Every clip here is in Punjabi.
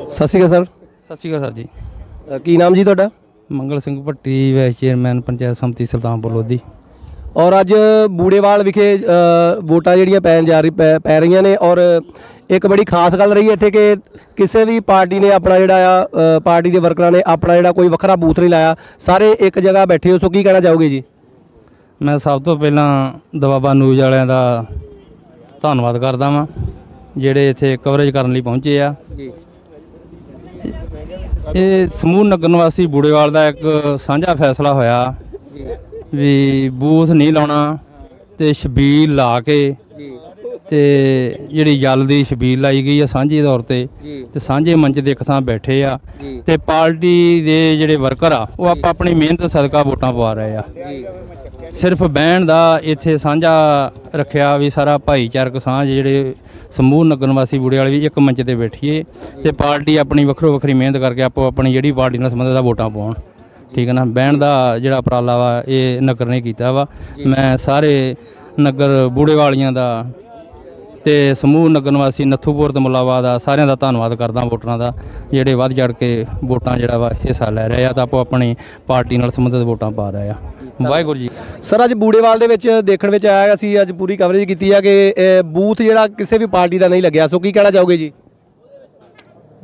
ਸਤਿ ਸ਼੍ਰੀ ਅਕਾਲ ਸਰ। ਸਤਿ ਸ਼੍ਰੀ ਅਕਾਲ ਸਰ ਜੀ। ਅ, ਕੀ ਨਾਮ ਜੀ ਤੁਹਾਡਾ? Mangal Singh Bhatti vice chairman Panchayat Samiti Sultanpur Lodhi. ਔਰ ਅੱਜ ਬੂੜੇਵਾਲ ਵਿਖੇ ਅ, ਵੋਟਾਂ ਜਿਹੜੀਆਂ ਪੈਣ ਜਾ ਰਹੀ ਪੈ- ਪੈ ਰਹੀਆਂ ਨੇ ਔਰ ਇੱਕ ਬੜੀ ਖਾਸ ਗੱਲ ਰਹੀ ਇੱਥੇ ਕਿ ਕਿਸੇ ਵੀ ਪਾਰਟੀ ਨੇ ਆਪਣਾ ਜਿਹੜਾ ਆ ਅ, ਪਾਰਟੀ ਦੇ ਵਰਕਰਾਂ ਨੇ ਆਪਣਾ ਜਿਹੜਾ ਕੋਈ ਵੱਖਰਾ ਬੂਥ ਨਹੀਂ ਲਾਇਆ। ਸਾਰੇ ਇੱਕ ਜਗ੍ਹਾ ਬੈਠੇ ਹੋ ਸੋ ਕੀ ਕਹਿਣਾ ਚਾਹੋਗੇ ਜੀ? ਮੈਂ ਸਭ ਤੋਂ ਪਹਿਲਾਂ ਦਵਾਬਾ ਨਿਊਜ਼ ਵਾਲਿਆਂ ਦਾ ਧੰਨਵਾਦ ਕਰਦਾ ਵਾਂ ਜਿਹੜੇ ਇੱਥੇ ਕਵਰੇਜ ਕਰਨ ਲਈ ਪਹੁੰਚੇ ਆ। ਜੀ। ਇਹ ਸਮੂਹ ਨਗਰ ਨਿਵਾਸੀ ਬੂੜੇਵਾਲ ਦਾ ਇੱਕ ਸਾਂਝਾ ਫੈਸਲਾ ਹੋਇਆ ਵੀ ਬੂਥ ਨਹੀਂ ਲਾਉਣਾ ਤੇ ਛਬੀਲ ਲਾ ਕੇ ਜੀ ਤੇ ਜਿਹੜੀ ਜਲ ਦੀ ਛਬੀਲ ਲਾਈ ਗਈ ਆ ਸਾਂਝੇ ਤੌਰ ਤੇ ਜੀ ਤੇ ਸਾਂਝੇ ਮੰਚ ਦੇ ਇੱਕ ਥਾਂ ਬੈਠੇ ਆ ਜੀ ਤੇ ਪਾਰਟੀ ਦੇ ਜਿਹੜੇ ਵਰਕਰ ਆ, ਉਹ ਆਪਾਂ ਆਪਣੀ ਮਿਹਨਤ ਸਦਕਾ ਵੋਟਾਂ ਪਵਾ ਰਹੇ ਆ। ਸਿਰਫ ਬਹਿਣ ਦਾ ਇੱਥੇ ਸਾਂਝਾ ਰੱਖਿਆ ਵੀ ਸਾਰਾ ਭਾਈਚਾਰਕ ਸਾਂਝ ਜਿਹੜੇ ਸਮੂਹ ਨਗਰ ਨਿਵਾਸੀ ਬੁੜੇ ਵਾਲੇ ਵੀ ਇੱਕ ਮੰਚ ਤੇ ਬੈਠੀਏ ਤੇ ਪਾਰਟੀ ਆਪਣੀ ਵੱਖਰੋ ਵੱਖਰੀ ਮਿਹਨਤ ਕਰਕੇ ਆਪੋ ਆਪਣੀ ਜਿਹੜੀ ਪਾਰਟੀ ਨਾਲ ਸੰਬੰਧਿਤ ਆ ਵੋਟਾਂ ਪਾਉਣ। ਠੀਕ ਹੈ ਨਾ? ਬਹਿਣ ਦਾ ਜਿਹੜਾ ਉਪਰਾਲਾ ਵਾ ਇਹ ਨਗਰ ਨੇ ਕੀਤਾ ਵਾ। ਮੈਂ ਸਾਰੇ ਨਗਰ ਬੂੜੇ ਵਾਲੀਆਂ ਦਾ ਤੇ ਸਮੂਹ ਨਗਰ ਨਿਵਾਸੀ ਨੱਥੂਪੁਰ ਤੇ ਮੁੱਲਾਵਾ ਦਾ ਸਾਰਿਆਂ ਦਾ ਧੰਨਵਾਦ ਕਰਦਾ ਵੋਟਰਾਂ ਦਾ ਜਿਹੜੇ ਵੱਧ ਚੜ ਕੇ ਵੋਟਾਂ ਜਿਹੜਾ ਵਾ ਹਿੱਸਾ ਲੈ ਰਹੇ ਆ ਤਾਂ ਆਪੋ ਆਪਣੀ ਪਾਰਟੀ ਨਾਲ ਸੰਬੰਧਿਤ ਵੋਟਾਂ ਪਾ ਰਹੇ ਆ। ਵਾਹਿਗੁਰੂ ਜੀ। ਸਰ ਅੱਜ ਬੂੜੇਵਾਲ ਦੇ ਵਿੱਚ ਦੇਖਣ ਵਿੱਚ ਆਇਆ ਅਸੀਂ ਅੱਜ ਪੂਰੀ ਕਵਰੇਜ ਕੀਤੀ ਆ ਕਿ ਬੂਥ ਜਿਹੜਾ ਕਿਸੇ ਵੀ ਪਾਰਟੀ ਦਾ ਨਹੀਂ ਲੱਗਿਆ। ਸੋ ਕੀ ਕਹਿਣਾ ਚਾਹੋਗੇ ਜੀ?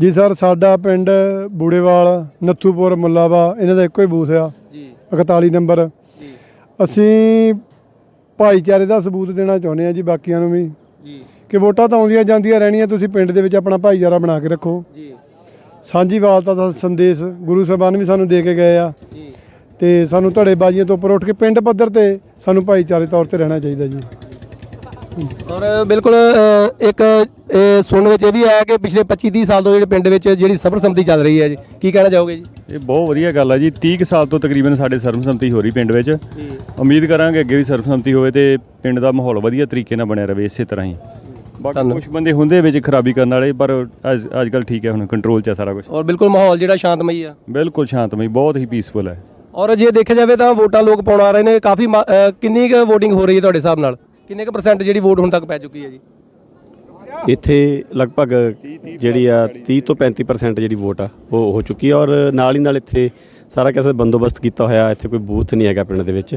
ਜੀ ਸਰ ਸਾਡਾ ਪਿੰਡ ਬੂੜੇਵਾਲ ਨੱਥੂਪੁਰ ਮੁੱਲਾਵਾ ਇਹਨਾਂ ਦਾ ਇੱਕੋ ਹੀ ਬੂਥ ਆ। ਜੀ। 41 ਨੰਬਰ। ਜੀ। ਅਸੀਂ ਭਾਈਚਾਰੇ ਦਾ ਸਬੂਤ ਦੇਣਾ ਚਾਹੁੰਦੇ ਆ ਜੀ ਬਾਕੀਆਂ ਨੂੰ ਵੀ। ਜੀ। ਕਿ ਵੋਟਾਂ ਤਾਂ ਆਉਂਦੀਆਂ ਜਾਂਦੀਆਂ ਰਹਿਣੀਆਂ ਤੁਸੀਂ ਪਿੰਡ ਦੇ ਵਿੱਚ ਆਪਣਾ ਭਾਈਚਾਰਾ ਬਣਾ ਕੇ ਰੱਖੋ। ਜੀ। ਸਾਂਝੀਵਾਲਤਾ ਦਾ ਸੰਦੇਸ਼ ਗੁਰੂ ਸਾਹਿਬਾਨ ਵੀ ਸਾਨੂੰ ਦੇ ਕੇ ਗਏ ਆ। ਜੀ। ਤੇ ਸਾਨੂੰ ਧੜੇਬਾਜ਼ੀਆਂ ਤੋਂ ਉੱਪਰ ਉੱਠ ਕੇ ਪਿੰਡ ਪੱਧਰ ਤੇ ਸਾਨੂੰ ਭਾਈਚਾਰੇ ਤੌਰ ਤੇ ਰਹਿਣਾ ਚਾਹੀਦਾ ਜੀ। ਔਰ ਬਿਲਕੁਲ ਅ, ਇੱਕ ਅ, ਸੁਣਨ ਵਿੱਚ ਇਹ ਵੀ ਆਇਆ ਕਿ ਪਿਛਲੇ 25 30 ਸਾਲ ਤੋਂ ਜਿਹੜੇ ਪਿੰਡ ਵਿੱਚ ਜਿਹੜੀ ਸਰਬਸੰਮਤੀ ਚੱਲ ਰਹੀ ਹੈ ਜੀ ਕੀ ਕਹਿਣਾ ਚਾਹੋਗੇ ਜੀ? ਇਹ ਬਹੁਤ ਵਧੀਆ ਗੱਲ ਆ ਜੀ 30 ਕੁ ਸਾਲ ਤੋਂ ਤਕਰੀਬਨ ਸਾਡੇ ਸਰਬਸੰਮਤੀ ਹੋ ਰਹੀ ਪਿੰਡ ਵਿੱਚ। ਜੀ। ਉਮੀਦ ਕਰਾਂਗੇ ਅੱਗੇ ਵੀ ਸਰਬਸੰਮਤੀ ਹੋਵੇ ਤੇ ਪਿੰਡ ਦਾ ਮਾਹੌਲ ਵਧੀਆ ਤਰੀਕੇ ਨਾਲ ਬਣਿਆ ਰਵੇ ਇਸੇ ਤਰ੍ਹਾਂ ਹੀ। ਬਾਕੀ ਕੁਝ ਬੰਦੇ ਹੁੰਦੇ ਵਿੱਚ ਖਰਾਬੀ ਕਰਨ ਵਾਲੇ ਪਰ ਅੱਜ ਅੱਜ ਕੱਲ ਠੀਕ ਹੈ ਹੁਣ ਕੰਟਰੋਲ 'ਚ ਆ ਸਾਰਾ ਕੁਝ ਔਰ ਬਿਲਕੁਲ ਮਾਹੌਲ ਜਿਹੜਾ ਸ਼ਾਂਤਮਈ ਆ। ਬਿਲਕੁਲ ਸ਼ਾਂਤਮਈ ਬਹੁਤ ਹੀ ਪੀਸਫੁਲ ਹੈ। ਔਰ ਜੇ ਦੇਖਿਆ ਜਾਵੇ ਤਾਂ ਵੋਟਾਂ ਲੋਕ ਪਾਉਣ ਆ ਰਹੇ ਨੇ ਕਾਫੀ ਮਾ- ਅ, ਕਿੰਨੀ ਕੁ VOTING ਹੋ ਰਹੀ ਹੈ ਤੁਹਾਡੇ ਹਿਸਾਬ ਨਾਲ? ਕਿੰਨੇ ਕੁ ਪਰਸੈਂਟ ਜਿਹੜੀ ਵੋਟ ਹੁਣ ਤੱਕ ਪੈ ਚੁੱਕੀ ਹੈ ਜੀ? ਇੱਥੇ ਲਗਭਗ ਜਿਹੜੀ ਆ 30 ਤੋਂ 35% ਜਿਹੜੀ ਵੋਟ ਆ ਉਹ ਹੋ ਚੁੱਕੀ ਆ ਔਰ ਨਾਲ ਹੀ ਨਾਲ ਇੱਥੇ ਸਾਰਾ ਕਿਸੇ ਬੰਦੋਬਸਤ ਕੀਤਾ ਹੋਇਆ ਇੱਥੇ ਕੋਈ ਬੂਥ ਨਹੀਂ ਹੈਗਾ ਪਿੰਡ ਦੇ ਵਿੱਚ।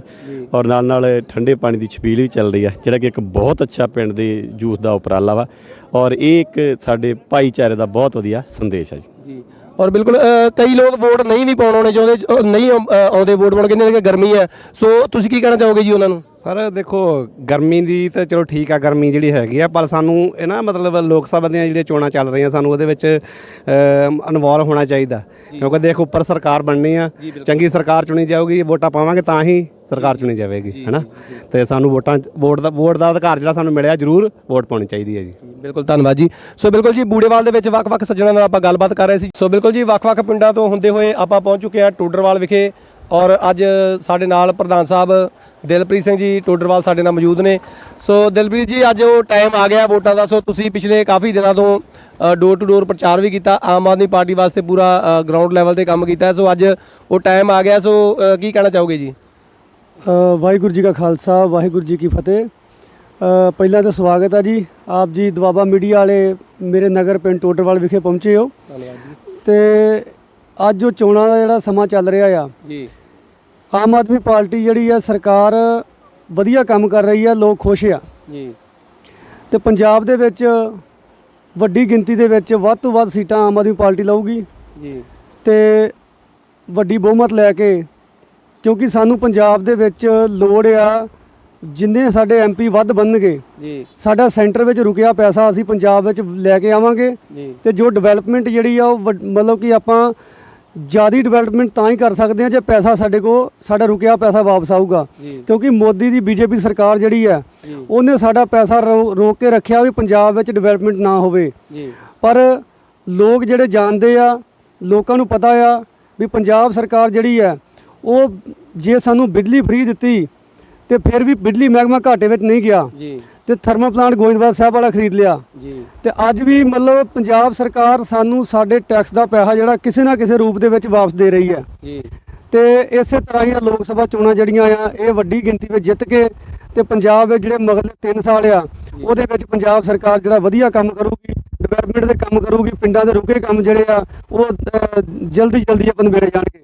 ਔਰ ਨਾਲ ਨਾਲ ਠੰਡੇ ਪਾਣੀ ਦੀ ਛਬੀਲ ਵੀ ਚੱਲ ਰਹੀ ਆ ਜਿਹੜਾ ਕਿ ਇੱਕ ਬਹੁਤ ਅੱਛਾ ਪਿੰਡ ਦੇ ਯੂਥ ਦਾ ਉਪਰਾਲਾ ਵਾ। ਔਰ ਇਹ ਇੱਕ ਸਾਡੇ ਭਾਈਚਾਰੇ ਦਾ ਬਹੁਤ ਵਧੀਆ ਸੰਦੇਸ਼ ਆ ਜੀ। ਜੀ। ਔਰ ਬਿਲਕੁਲ ਕਈ ਲੋਕ ਵੋਟ ਨਹੀਂ ਵੀ ਪਾਉਣ ਆਉਣੇ ਚਾਹੁੰਦੇ ਨਹੀਂ ਆਉਂਦੇ ਵੋਟ ਪਾਉਣ ਕਹਿੰਦੇ ਨੇ ਕਿ ਗਰਮੀ ਹੈ। ਸੋ ਤੁਸੀਂ ਕੀ ਕਹਿਣਾ ਚਾਹੋਗੇ ਜੀ ਉਹਨਾਂ ਨੂੰ? ਸਰ ਦੇਖੋ ਗਰਮੀ ਦੀ ਤਾਂ ਚਲੋ ਠੀਕ ਆ ਗਰਮੀ ਜਿਹੜੀ ਹੈਗੀ ਆ ਪਰ ਸਾਨੂੰ ਇਹ ਨਾ ਮਤਲਬ ਲੋਕ ਸਭਾ ਦੀਆਂ ਜਿਹੜੀਆਂ ਚੋਣਾਂ ਚੱਲ ਰਹੀਆਂ ਸਾਨੂੰ ਉਹਦੇ ਵਿੱਚ ਇਨਵੋਲਵ ਹੋਣਾ ਚਾਹੀਦਾ। ਕਿਉਂਕਿ ਦੇਖ ਉੱਪਰ ਸਰਕਾਰ ਬਣਨੀ ਆ ਚੰਗੀ ਸਰਕਾਰ ਚੁਣੀ ਜਾਊਗੀ ਵੋਟਾਂ ਪਾਵਾਂਗੇ ਤਾਂ ਹੀ ਸਰਕਾਰ ਚੁਣੀ ਜਾਵੇਗੀ, ਹੈਨਾ? ਤੇ ਸਾਨੂੰ ਵੋਟਾਂ ਵੋਟ ਦਾ ਵੋਟ ਦਾ ਅਧਿਕਾਰ ਜਿਹੜਾ ਸਾਨੂੰ ਮਿਲਿਆ, ਜ਼ਰੂਰ ਵੋਟ ਪਾਉਣੀ ਚਾਹੀਦੀ ਹੈ ਜੀ। ਬਿਲਕੁਲ, ਧੰਨਵਾਦ ਜੀ। ਸੋ ਬਿਲਕੁਲ ਜੀ, ਬੂੜੇਵਾਲ ਦੇ ਵਿੱਚ ਵੱਖ-ਵੱਖ ਸੱਜਣਾਂ ਨਾਲ ਆਪਾਂ ਗੱਲਬਾਤ ਕਰ ਰਹੇ ਸੀ। ਸੋ ਬਿਲਕੁਲ ਜੀ, ਵੱਖ-ਵੱਖ ਪਿੰਡਾਂ ਤੋਂ ਹੁੰਦੇ ਹੋਏ ਆਪਾਂ ਪਹੁੰਚ ਚੁੱਕੇ ਹਾਂ ਟੋਡਰਵਾਲ ਵਿਖੇ ਔਰ ਅੱਜ ਸਾਡੇ ਨਾਲ ਪ੍ਰਧਾਨ ਸਾਹਿਬ ਦਿਲਪ੍ਰੀਤ ਸਿੰਘ ਜੀ ਟੋਡਰਵਾਲ ਸਾਡੇ ਨਾਲ ਮੌਜੂਦ ਨੇ। ਸੋ ਦਿਲਪ੍ਰੀਤ ਜੀ, ਅੱਜ ਉਹ ਟਾਈਮ ਆ ਗਿਆ ਵੋਟਾਂ ਦਾ। ਸੋ ਤੁਸੀਂ ਪਿਛਲੇ ਕਾਫੀ ਦਿਨਾਂ ਤੋਂ ਡੋਰ ਟੂ ਡੋਰ ਪ੍ਰਚਾਰ ਵੀ ਕੀਤਾ, ਆਮ ਆਦਮੀ ਪਾਰਟੀ ਵਾਸਤੇ ਪੂਰਾ ਗਰਾਊਂਡ ਲੈਵਲ ਤੇ ਕੰਮ ਕੀਤਾ। ਸੋ ਅੱਜ ਉਹ ਟਾਈਮ ਆ ਗਿਆ। ਸੋ ਕੀ ਕਹਿਣਾ ਚਾਹੋਗੇ ਜੀ? ਵਾਹਿਗੁਰੂ ਜੀ ਕਾ ਖਾਲਸਾ ਵਾਹਿਗੁਰੂ ਜੀ ਕੀ ਫਤਿਹ। ਪਹਿਲਾਂ ਤਾਂ ਸਵਾਗਤ ਹੈ ਜੀ। ਆਪ ਜੀ ਦਵਾਬਾ ਮੀਡੀਆ ਵਾਲੇ ਮੇਰੇ ਨਗਰ ਪਿੰਡ ਟੋਟਰਵਾਲ ਵਿਖੇ ਪਹੁੰਚੇ ਹੋ। ਧੰਨਵਾਦ ਜੀ। ਤੇ ਅੱਜ ਜੋ ਚੋਣਾਂ ਦਾ ਜਿਹੜਾ ਸਮਾਂ ਚੱਲ ਰਿਹਾ ਆ। ਜੀ। ਆਮ ਆਦਮੀ ਪਾਰਟੀ ਜਿਹੜੀ ਆ ਸਰਕਾਰ ਵਧੀਆ ਕੰਮ ਕਰ ਰਹੀ ਆ ਲੋਕ ਖੁਸ਼ ਆ। ਜੀ। ਤੇ ਪੰਜਾਬ ਦੇ ਵਿੱਚ ਵੱਡੀ ਗਿਣਤੀ ਦੇ ਵਿੱਚ ਵੱਧ ਤੋਂ ਵੱਧ ਸੀਟਾਂ ਆਮ ਆਦਮੀ ਪਾਰਟੀ ਲਊਗੀ। ਜੀ। ਤੇ ਵੱਡੀ ਬਹੁਮਤ ਲੈ ਕੇ ਕਿਉਂਕਿ ਸਾਨੂੰ ਪੰਜਾਬ ਦੇ ਵਿੱਚ ਲੋੜ ਆ ਜਿੰਨੇ ਸਾਡੇ ਐਮਪੀ ਵੱਧ ਬਣਨਗੇ ਜੀ। ਸਾਡਾ ਸੈਂਟਰ ਵਿੱਚ ਰੁਕਿਆ ਪੈਸਾ ਅਸੀਂ ਪੰਜਾਬ ਵਿੱਚ ਲੈ ਕੇ ਆਵਾਂਗੇ ਤੇ ਜੋ ਡਿਵੈਲਪਮੈਂਟ ਜਿਹੜੀ ਆ ਉਹ ਵੱਡ- ਮਤਲਬ ਕਿ ਆਪਾਂ ਜ਼ਿਆਦਾ ਡਿਵੈਲਪਮੈਂਟ ਤਾਂ ਹੀ ਕਰ ਸਕਦੇ ਹਾਂ ਜੇ ਪੈਸਾ ਸਾਡੇ ਕੋਲ ਸਾਡਾ ਰੁਕਿਆ ਪੈਸਾ ਵਾਪਸ ਆਊਗਾ। ਜੀ। ਕਿਉਂਕਿ ਮੋਦੀ ਦੀ ਬੀਜੇਪੀ ਸਰਕਾਰ ਜਿਹੜੀ ਜੀ। ਉਹਨੇ ਸਾਡਾ ਪੈਸਾ ਰੋ- ਰੋਕ ਕੇ ਰੱਖਿਆ ਵੀ ਪੰਜਾਬ ਵਿੱਚ ਡਿਵੈਲਪਮੈਂਟ ਨਾ ਹੋਵੇ। ਜੀ। ਪਰ ਲੋਕ ਜਿਹੜੇ ਜਾਣਦੇ ਆ ਲੋਕਾਂ ਨੂੰ ਪਤਾ ਆ ਵੀ ਪੰਜਾਬ ਸਰਕਾਰ ਜਿਹੜੀ ਹੈ ਉਹ ਜੇ ਸਾਨੂੰ ਬਿਜਲੀ ਫ੍ਰੀ ਦਿੱਤੀ ਤੇ ਫਿਰ ਵੀ ਬਿਜਲੀ ਮਹਿਕਮਾ ਘਾਟੇ ਵਿੱਚ ਨਹੀਂ ਗਿਆ ਜੀ। ਤੇ ਥਰਮਲ ਪਲਾਂਟ ਗੋਇੰਦਵਾਲ ਸਾਹਿਬ ਵਾਲਾ ਖਰੀਦ ਲਿਆ। ਜੀ। ਤੇ ਅੱਜ ਵੀ ਮਤਲਬ ਪੰਜਾਬ ਸਰਕਾਰ ਸਾਨੂੰ ਸਾਡੇ ਟੈਕਸ ਦਾ ਪੈਸਾ ਜਿਹੜਾ ਕਿਸੇ ਨਾ ਕਿਸੇ ਰੂਪ ਦੇ ਵਿੱਚ ਵਾਪਸ ਦੇ ਰਹੀ ਹੈ। ਜੀ। ਤੇ ਇਸੇ ਤਰ੍ਹਾਂ ਹੀ ਲੋਕ ਸਭਾ ਚੋਣਾਂ ਜਿਹੜੀਆਂ ਆ ਇਹ ਵੱਡੀ ਗਿਣਤੀ ਵਿੱਚ ਜਿੱਤ ਕੇ ਤੇ ਪੰਜਾਬ ਵਿੱਚ ਜਿਹੜੇ ਮਗਲੇ 3 ਸਾਲ ਆ ਉਹਦੇ ਵਿੱਚ ਪੰਜਾਬ ਸਰਕਾਰ ਜਿਹੜਾ ਵਧੀਆ ਕੰਮ ਕਰੂਗੀ ਡਿਵੈਲਪਮੈਂਟ ਦੇ ਕੰਮ ਕਰੂਗੀ ਪਿੰਡਾਂ ਦੇ ਰੁਕੇ ਕੰਮ ਜਿਹੜੇ ਆ ਉਹ ਜਲਦੀ ਜਲਦੀ ਆਪਾਂ ਨਿਬੇੜੇ ਜਾਣਗੇ।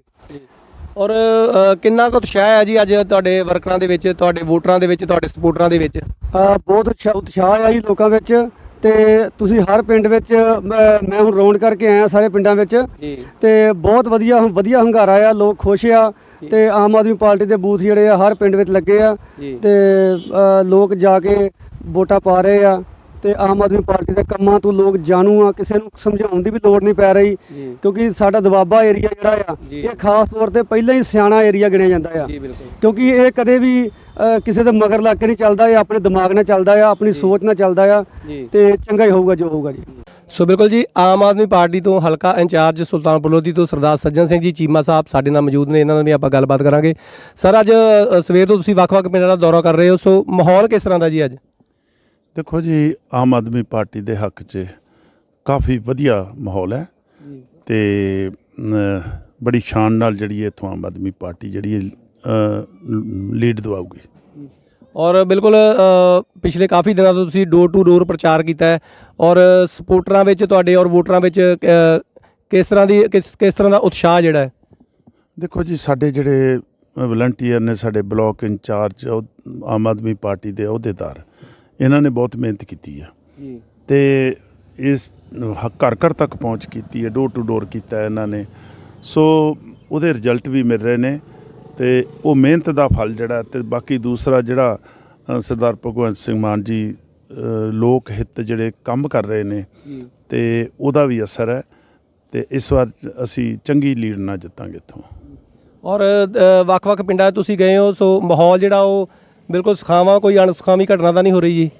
ਔਰ ਅ, ਕਿੰਨਾ ਕੁ ਉਤਸ਼ਾਹ ਹੈ ਜੀ ਅੱਜ ਤੁਹਾਡੇ ਵਰਕਰਾਂ ਦੇ ਵਿੱਚ ਤੁਹਾਡੇ ਵੋਟਰਾਂ ਦੇ ਵਿੱਚ ਤੁਹਾਡੇ ਸਪੋਰਟਰਾਂ ਦੇ ਵਿੱਚ? ਅ, ਬਹੁਤ ਉਤਸ਼ਾ- ਉਤਸ਼ਾਹ ਆ ਜੀ ਲੋਕਾਂ ਵਿੱਚ ਤੇ ਤੁਸੀਂ ਹਰ ਪਿੰਡ ਵਿੱਚ ਮੈਂ ਮੈਂ ਹੁਣ ਰੌਂਡ ਕਰਕੇ ਆਇਆ ਸਾਰੇ ਪਿੰਡਾਂ ਵਿੱਚ ਜੀ। ਤੇ ਬਹੁਤ ਵਧੀਆ ਵਧੀਆ ਹੰਗਾਰਾ ਆ ਲੋਕ ਖੁਸ਼ ਆ ਤੇ ਆਮ ਆਦਮੀ ਪਾਰਟੀ ਦੇ ਬੂਥ ਜਿਹੜੇ ਆ ਹਰ ਪਿੰਡ ਵਿੱਚ ਲੱਗੇ ਆ ਜੀ। ਤੇ ਅ, ਲੋਕ ਜਾ ਕੇ ਵੋਟਾਂ ਪਾ ਰਹੇ ਆ। ਤੇ ਆਮ ਆਦਮੀ ਪਾਰਟੀ ਦੇ ਕੰਮਾਂ ਤੋਂ ਲੋਕ ਜਾਣੂ ਆ ਕਿਸੇ ਨੂੰ ਸਮਝਾਉਣ ਦੀ ਵੀ ਲੋੜ ਨਹੀਂ ਪੈ ਰਹੀ। ਕਿਉਂਕਿ ਸਾਡਾ ਦਵਾਬਾ ਏਰੀਆ ਜਿਹੜਾ ਆ। ਇਹ ਖਾਸ ਤੌਰ ਤੇ ਪਹਿਲਾਂ ਹੀ ਸਿਆਣਾ ਏਰੀਆ ਗਿਣਿਆ ਜਾਂਦਾ ਆ ਕਿਉਂਕਿ ਇਹ ਕਦੇ ਵੀ ਕਿਸੇ ਦੇ ਮਗਰ ਲੱਗ ਕੇ ਨਹੀਂ ਚੱਲਦਾ ਇਹ ਆਪਣੇ ਦਿਮਾਗ ਨਾਲ ਚੱਲਦਾ ਆ ਆਪਣੀ ਸੋਚ ਨਾਲ ਚੱਲਦਾ ਆ। ਤੇ ਚੰਗਾ ਹੀ ਹੋਊਗਾ ਜੋ ਹੋਊਗਾ ਜੀ ਸੋ ਬਿਲਕੁਲ ਜੀ ਆਮ ਆਦਮੀ ਪਾਰਟੀ ਤੋਂ ਹਲਕਾ ਇੰਚਾਰਜ ਸੁਲਤਾਨਪੁਰ ਲੋਧੀ ਤੋਂ ਸਰਦਾਰ ਸੱਜਣ ਸਿੰਘ ਜੀ ਚੀਮਾ ਸਾਹਿਬ ਸਾਡੇ ਨਾਲ ਮੌਜੂਦ ਨੇ ਇਹਨਾਂ ਨਾਲ ਵੀ ਆਪਾਂ ਗੱਲਬਾਤ ਕਰਾਂਗੇ ਸਰ ਅੱਜ ਸਵੇਰ ਤੋਂ ਤੁਸੀਂ ਵੱਖ-ਵੱਖ ਪਿੰਡਾਂ ਦਾ ਦੌਰਾ ਕਰ ਰਹੇ ਹੋ ਸੋ ਮਾਹੌਲ ਕਿਸ ਤਰ੍ਹਾਂ ਦਾ ਜੀ ਅੱਜ ਦੇਖੋ ਜੀ ਆਮ ਆਦਮੀ ਪਾਰਟੀ ਦੇ ਹੱਕ 'ਚ ਕਾਫੀ ਵਧੀਆ ਮਾਹੌਲ ਹੈ ਤੇ ਅਮ, ਬੜੀ ਸ਼ਾਨ ਨਾਲ ਜਿਹੜੀ ਹੈ ਇੱਥੋਂ ਆਮ ਆਦਮੀ ਪਾਰਟੀ ਜਿਹੜੀ ਹੈ ਲੀਡ ਦਵਾਉਗੀ ਔਰ ਬਿਲਕੁਲ ਅ, ਪਿਛਲੇ ਕਾਫੀ ਦਿਨਾਂ ਤੋਂ ਤੁਸੀਂ ਡੋਰ ਟੂ ਡੋਰ ਪ੍ਰਚਾਰ ਕੀਤਾ ਹੈ ਔਰ ਸਪੋਰਟਰਾਂ ਵਿੱਚ ਤੁਹਾਡੇ ਔਰ ਵੋਟਰਾਂ ਵਿੱਚ ਅ, ਕਿਸ ਤਰ੍ਹਾਂ ਦੀ ਕਿਸ ਕਿਸ ਤਰ੍ਹਾਂ ਦਾ ਉਤਸ਼ਾਹ ਜਿਹੜਾ ਹੈ? ਦੇਖੋ ਜੀ ਸਾਡੇ ਜਿਹੜੇ ਵਲੰਟੀਅਰ ਨੇ ਸਾਡੇ ਬਲਾਕ ਇੰਚਾਰਜ ਉਹ ਆਮ ਆਦਮੀ ਪਾਰਟੀ ਦੇ ਅਹੁਦੇਦਾਰ। ਇਹਨਾਂ ਨੇ ਬਹੁਤ ਮਿਹਨਤ ਕੀਤੀ ਹੈ ਜੀ। ਤੇ ਇਸ ਘਰ ਘਰ ਤੱਕ ਪਹੁੰਚ ਕੀਤੀ ਹੈ ਡੋਰ ਟੂ ਡੋਰ ਕੀਤਾ ਇਹਨਾਂ ਨੇ। ਸੋ ਉਹਦੇ ਰਿਜ਼ਲਟ ਵੀ ਮਿਲ ਰਹੇ ਨੇ ਤੇ ਉਹ ਮਿਹਨਤ ਦਾ ਫਲ ਜਿਹੜਾ ਤੇ ਬਾਕੀ ਦੂਸਰਾ ਜਿਹੜਾ ਸਰਦਾਰ ਭਗਵੰਤ ਸਿੰਘ ਮਾਨ ਜੀ ਲੋਕ ਹਿੱਤ ਜਿਹੜੇ ਕੰਮ ਕਰ ਰਹੇ ਨੇ ਤੇ ਉਹਦਾ ਵੀ ਅਸਰ ਹੈ ਤੇ ਇਸ ਵਾਰ ਅਸੀਂ ਚੰਗੀ ਲੀਡ ਨਾਲ ਜਿੱਤਾਂਗੇ ਇੱਥੋਂ। ਔਰ ਵੱਖ-ਵੱਖ ਪਿੰਡਾਂ 'ਚ ਤੁਸੀਂ ਗਏ ਹੋ ਸੋ ਮਾਹੌਲ ਜਿਹੜਾ ਉਹ ਬਿਲਕੁਲ ਸੁਖਾਵਾਂ ਕੋਈ ਅਣਸੁਖਾਵੀਂ ਘਟਨਾ ਤਾਂ ਨਹੀਂ ਹੋ ਰਹੀ ਜੀ?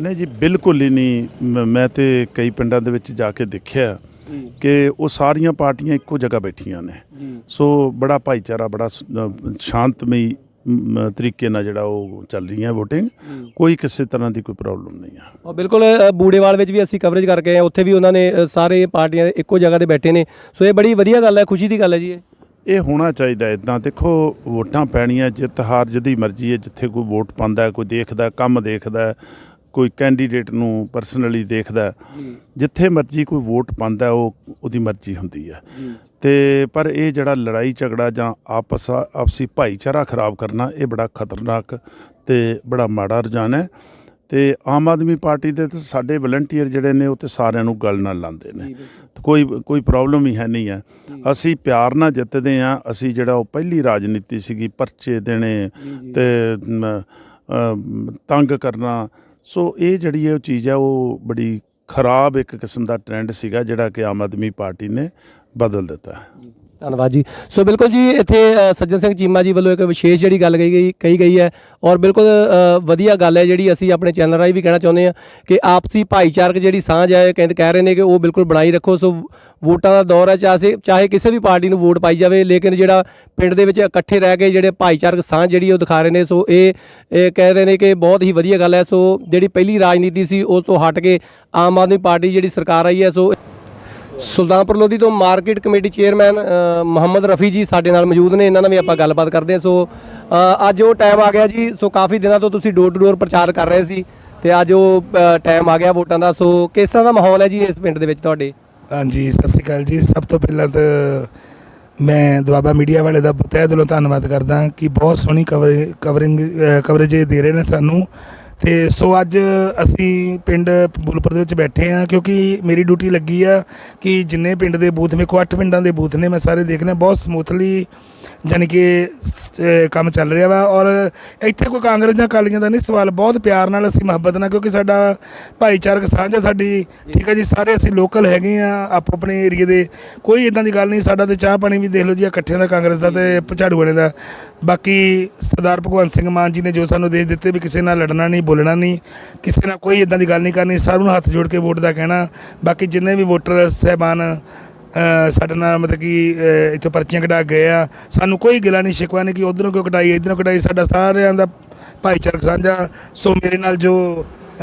ਨਹੀਂ ਜੀ ਬਿਲਕੁਲ ਹੀ ਨਹੀਂ। ਮ- ਮੈਂ ਤੇ ਕਈ ਪਿੰਡਾਂ ਦੇ ਵਿੱਚ ਜਾ ਕੇ ਦੇਖਿਆ ਜੀ। ਕਿ ਉਹ ਸਾਰੀਆਂ ਪਾਰਟੀਆਂ ਇੱਕੋ ਜਗ੍ਹਾ ਬੈਠੀਆਂ ਨੇ। ਜੀ। ਸੋ ਬੜਾ ਭਾਈਚਾਰਾ ਬੜਾ ਸ- ਅ, ਸ਼ਾਂਤਮਈ ਮ, ਤਰੀਕੇ ਨਾਲ ਜਿਹੜਾ ਉਹ ਚੱਲ ਰਹੀ ਹੈ VOTING ਕੋਈ ਕਿਸੇ ਤਰ੍ਹਾਂ ਦੀ ਕੋਈ ਪ੍ਰੋਬਲਮ ਨਹੀਂ ਹੈ ਔਰ ਬਿਲਕੁਲ ਅ, ਬੂੜੇਵਾਲ ਵਿੱਚ ਵੀ ਅਸੀਂ ਕਵਰੇਜ ਕਰਕੇ ਆਏ। ਹਾਂ ਉੱਥੇ ਵੀ ਉਹਨਾਂ ਨੇ ਅ, ਸਾਰੇ ਪਾਰਟੀਆਂ ਦੇ ਇੱਕੋ ਜਗ੍ਹਾ ਤੇ ਬੈਠੇ ਨੇ। ਸੋ ਇਹ ਬੜੀ ਵਧੀਆ ਗੱਲ ਹੈ ਖੁਸ਼ੀ ਦੀ ਗੱਲ ਹੈ ਜੀ ਇਹ। ਇਹ ਹੋਣਾ ਚਾਹੀਦਾ ਇਦਾਂ ਦੇਖੋ ਵੋਟਾਂ ਪੈਣੀਆਂ ਜਿੱਤ ਹਾਰ ਜਿਹਦੀ ਮਰਜ਼ੀ ਹੈ ਜਿੱਥੇ ਕੋਈ ਵੋਟ ਪਾਉਂਦਾ ਕੋਈ ਦੇਖਦਾ ਕੰਮ ਦੇਖਦਾ ਕੋਈ ਕੈਂਡੀਡੇਟ ਨੂੰ ਪਰਸਨਲੀ ਦੇਖਦਾ। ਜਿੱਥੇ ਮਰਜ਼ੀ ਕੋਈ ਵੋਟ ਪਾਉਂਦਾ ਉਹ ਉਹਦੀ ਮਰਜ਼ੀ ਹੁੰਦੀ ਹੈ। ਤੇ ਪਰ ਇਹ ਜਿਹੜਾ ਲੜਾਈ ਝਗੜਾ ਜਾਂ ਆਪਸ ਆਪਸੀ ਭਾਈਚਾਰਾ ਖਰਾਬ ਕਰਨਾ ਇਹ ਬੜਾ ਖਤਰਨਾਕ ਤੇ ਬੜਾ ਮਾੜਾ ਰੁਝਾਨ ਹੈ। ਤੇ ਆਮ ਆਦਮੀ ਪਾਰਟੀ ਦੇ ਤੇ ਸਾਡੇ ਵਲੰਟੀਅਰ ਜਿਹੜੇ ਨੇ ਉਹ ਤੇ ਸਾਰਿਆਂ ਨੂੰ ਗੱਲ ਨਾਲ ਲਾਉਂਦੇ ਨੇ। ਕੋਈ ਕੋਈ ਪ੍ਰੋਬਲਮ ਹੀ ਹੈ ਨਹੀਂ ਹੈ। ਅਸੀਂ ਪਿਆਰ ਨਾਲ ਜਿੱਤਦੇ ਆ ਅਸੀਂ ਜਿਹੜਾ ਉਹ ਪਹਿਲੀ ਰਾਜਨੀਤੀ ਸੀਗੀ ਪਰਚੇ ਦੇਣੇ ਤੇ ਤੰਗ ਕਰਨਾ। ਸੋ ਇਹ ਜਿਹੜੀ ਹੈ ਉਹ ਚੀਜ਼ ਹੈ ਉਹ ਬੜੀ ਖਰਾਬ ਇੱਕ ਕਿਸਮ ਦਾ ਟ੍ਰੈਂਡ ਸੀਗਾ ਜਿਹੜਾ ਕਿ ਆਮ ਆਦਮੀ ਪਾਰਟੀ ਨੇ ਬਦਲ ਦਿੱਤਾ ਹੈ। ਧੰਨਵਾਦ ਜੀ। ਸੋ ਬਿਲਕੁਲ ਜੀ, ਇੱਥੇ ਸੱਜਣ ਸਿੰਘ ਚੀਮਾ ਜੀ ਵੱਲੋਂ ਇੱਕ ਵਿਸ਼ੇਸ਼ ਜਿਹੜੀ ਗੱਲ ਕਹੀ ਗਈ ਕਹੀ ਗਈ ਹੈ ਔਰ ਬਿਲਕੁਲ ਵਧੀਆ ਗੱਲ ਹੈ ਜਿਹੜੀ ਅਸੀਂ ਆਪਣੇ ਚੈਨਲ ਰਾਹੀਂ ਵੀ ਕਹਿਣਾ ਚਾਹੁੰਦੇ ਹਾਂ ਕਿ ਆਪਸੀ ਭਾਈਚਾਰਕ ਜਿਹੜੀ ਸਾਂਝ ਹੈ ਕਹਿੰਦੇ ਕਹਿ ਰਹੇ ਨੇ ਕਿ ਉਹ ਬਿਲਕੁਲ ਬਣਾਈ ਰੱਖੋ। ਸੋ ਵੋਟਾਂ ਦਾ ਦੌਰ ਹੈ, ਚਾਹੇ ਚਾਹੇ ਕਿਸੇ ਵੀ ਪਾਰਟੀ ਨੂੰ ਵੋਟ ਪਾਈ ਜਾਵੇ, ਲੇਕਿਨ ਜਿਹੜਾ ਪਿੰਡ ਦੇ ਵਿੱਚ ਇਕੱਠੇ ਰਹਿ ਕੇ ਜਿਹੜੇ ਭਾਈਚਾਰਕ ਸਾਂਝ ਜਿਹੜੀ ਉਹ ਦਿਖਾ ਰਹੇ ਨੇ, ਸੋ ਇਹ ਕਹਿ ਰਹੇ ਨੇ ਕਿ ਬਹੁਤ ਹੀ ਵਧੀਆ ਗੱਲ ਹੈ। ਸੋ ਜਿਹੜੀ ਪਹਿਲੀ ਰਾਜਨੀਤੀ ਸੀ ਉਸ ਤੋਂ ਹਟ ਕੇ ਆਮ ਆਦਮੀ ਪਾਰਟੀ ਜਿਹੜੀ ਸਰਕਾਰ ਆਈ ਹੈ, ਸੋ ਸੁਲਤਾਨਪੁਰ ਲੋਧੀ ਤੋਂ market committee chairman Mohammad Rafi ji ਸਾਡੇ ਨਾਲ ਮੌਜੂਦ ਨੇ। ਇਹਨਾਂ ਨਾਲ ਵੀ ਆਪਾਂ ਗੱਲਬਾਤ ਕਰਦੇ ਹਾਂ। ਸੋ ਅੱਜ ਉਹ ਟਾਈਮ ਆ ਗਿਆ ਜੀ। ਸੋ, ਕਾਫੀ ਦਿਨਾਂ ਤੋਂ ਤੁਸੀਂ ਡੋਰ ਟੂ ਡੋਰ ਪ੍ਰਚਾਰ ਕਰ ਰਹੇ ਸੀ ਤੇ ਅੱਜ ਉਹ ਟਾਈਮ ਆ ਗਿਆ ਵੋਟਾਂ ਦਾ। ਸੋ, ਕਿਸ ਤਰ੍ਹਾਂ ਦਾ ਮਾਹੌਲ ਹੈ ਜੀ ਇਸ ਪਿੰਡ ਦੇ ਵਿੱਚ ਤੁਹਾਡੇ? ਹਾਂਜੀ, ਸਤਿ ਸ਼੍ਰੀ ਅਕਾਲ ਜੀ। ਸਭ ਤੋਂ ਪਹਿਲਾਂ ਤਾਂ ਮੈਂ ਦੁਆਬਾ ਮੀਡੀਆ ਵਾਲੇ ਦਾ ਤਹਿ ਦਿਲੋਂ ਧੰਨਵਾਦ ਕਰਦਾ ਕਿ ਬਹੁਤ ਸੋਹਣੀ ਕਵਰ ਕਵਰਿੰਗ ਕਵਰੇਜ ਇਹ ਦੇ ਰਹੇ ਨੇ ਸਾਨੂੰ। ਤੇ ਸੋ ਅੱਜ ਅਸੀਂ ਪਿੰਡ ਬੁਲਪੁਰ ਦੇ ਵਿੱਚ ਬੈਠੇ ਆ ਕਿਉਂਕਿ ਮੇਰੀ ਡਿਊਟੀ ਲੱਗੀ ਆ ਕਿ ਜਿੰਨੇ ਪਿੰਡ ਦੇ ਬੂਥ ਮੇਰੇ ਕੋਲ 8 ਪਿੰਡਾਂ ਦੇ ਬੂਥ ਨੇ, ਮੈਂ ਸਾਰੇ ਦੇਖ ਲਿਆ ਬਹੁਤ ਸਮੂਥਲੀ ਜਾਣੀ ਕਿ ਕੰਮ ਚੱਲ ਰਿਹਾ ਵਾ। ਔਰ ਇੱਥੇ ਕੋਈ ਕਾਂਗਰਸ ਜਾਂ ਅਕਾਲੀਆਂ ਦਾ ਨਹੀਂ, ਸਵਾਲ ਬਹੁਤ ਪਿਆਰ ਨਾਲ ਅਸੀਂ, ਮੁਹੱਬਤ ਨਾਲ, ਕਿਉਂਕਿ ਸਾਡਾ ਭਾਈਚਾਰਕ ਸਾਂਝ ਹੈ ਸਾਡੀ, ਠੀਕ ਹੈ ਜੀ, ਸਾਰੇ ਅਸੀਂ ਲੋਕਲ ਹੈਗੇ ਆ ਆਪੋ ਆਪਣੇ ਏਰੀਏ ਦੇ। ਕੋਈ ਇਦਾਂ ਦੀ ਗੱਲ ਨਹੀਂ, ਸਾਡਾ ਤੇ ਚਾਹ ਪਾਣੀ ਵੀ ਦੇਖ ਲਓ ਜੀ ਇਕੱਠਿਆਂ ਦਾ, ਕਾਂਗਰਸ ਦਾ ਤੇ ਝਾੜੂ ਵਾਲੇ ਦਾ। ਬਾਕੀ ਸਰਦਾਰ ਭਗਵੰਤ ਸਿੰਘ ਮਾਨ ਜੀ ਨੇ ਜੋ ਸਾਨੂੰ ਦੇ ਦਿੱਤੇ ਵੀ ਕਿਸੇ ਨਾਲ ਲੜਨਾ ਨਹੀਂ ਬੋਲਣਾ ਨਹੀਂ, ਕਿਸੇ ਨਾਲ ਕੋਈ ਇਦਾਂ ਦੀ ਗੱਲ ਨਹੀਂ ਕਰਨੀ, ਸਾਰਿਆਂ ਨੂੰ ਹੱਥ ਜੋੜ ਕੇ ਵੋਟ ਦਾ ਕਹਿਣਾ। ਬਾਕੀ ਜਿੰਨੇ ਵੀ ਵੋਟਰ ਸਹਿਬਾਨ ਸਾਡੇ ਨਾਲ ਮਤਲਬ ਕਿ ਇੱਥੇ ਪਰਚੀਆਂ ਕਢਾ ਗਏ ਆ, ਸਾਨੂੰ ਕੋਈ ਗਿਲਾ ਨਹੀਂ, ਸ਼ਿਕਵਾ ਨਹੀਂ ਕਿ ਉਧਰੋਂ ਕਿਉਂ ਕਢਾਈ, ਇਧਰੋਂ ਕਢਾਈ, ਸਾਡਾ ਸਾਰਿਆਂ ਦਾ ਭਾਈਚਾਰਕ ਸਾਂਝਾ। ਸੋ ਮੇਰੇ ਨਾਲ ਜੋ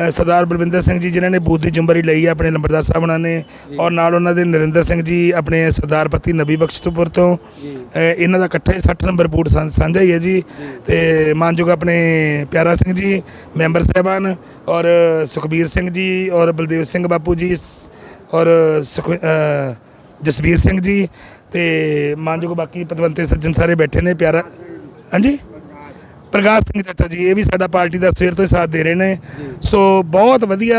ਸਰਦਾਰ ਬਲਵਿੰਦਰ ਸਿੰਘ ਜੀ ਜਿਨ੍ਹਾਂ ਨੇ ਬੂਥ ਦੀ ਜ਼ਿੰਮੇਵਾਰੀ ਲਈ ਹੈ ਆਪਣੇ ਲੰਬੜਦਾਰ ਸਾਹਿਬ ਉਹਨਾਂ ਨੇ ਔਰ ਨਾਲ ਉਹਨਾਂ ਦੇ ਨਰਿੰਦਰ ਸਿੰਘ ਜੀ ਆਪਣੇ ਸਰਦਾਰ ਪਤੀ ਨਬੀ ਬਖਸ਼ਤਪੁਰ ਤੋਂ। ਇਹਨਾਂ ਦਾ ਇਕੱਠਾ ਹੀ 60 ਨੰਬਰ ਬੂਥ ਸਾਂ- ਸਾਂਝਾ ਹੀ ਹੈ ਜੀ। ਤੇ ਮਾਨਯੋਗ ਆਪਣੇ ਪਿਆਰਾ ਸਿੰਘ ਜੀ ਮੈਂਬਰ ਸਾਹਿਬਾਨ ਔਰ ਸੁਖਬੀਰ ਸਿੰਘ ਜੀ ਔਰ ਬਲਦੇਵ ਸਿੰਘ ਬਾਪੂ ਜੀ ਔਰ ਜਸਵੀਰ ਸਿੰਘ ਜੀ ਤੇ ਮਾਨਯੋਗ ਬਾਕੀ ਪਤਵੰਤੇ ਸੱਜਣ ਸਾਰੇ ਬੈਠੇ ਨੇ ਪਿਆਰਾ ਹਾਂਜੀ? ਪ੍ਰਕਾਸ਼ ਸਿੰਘ ਚਾਚਾ ਜੀ ਇਹ ਵੀ ਸਾਡਾ ਪਾਰਟੀ ਦਾ ਸਵੇਰ ਤੋਂ ਹੀ ਸਾਥ ਦੇ ਰਹੇ ਨੇ। ਸੋ ਬਹੁਤ ਵਧੀਆ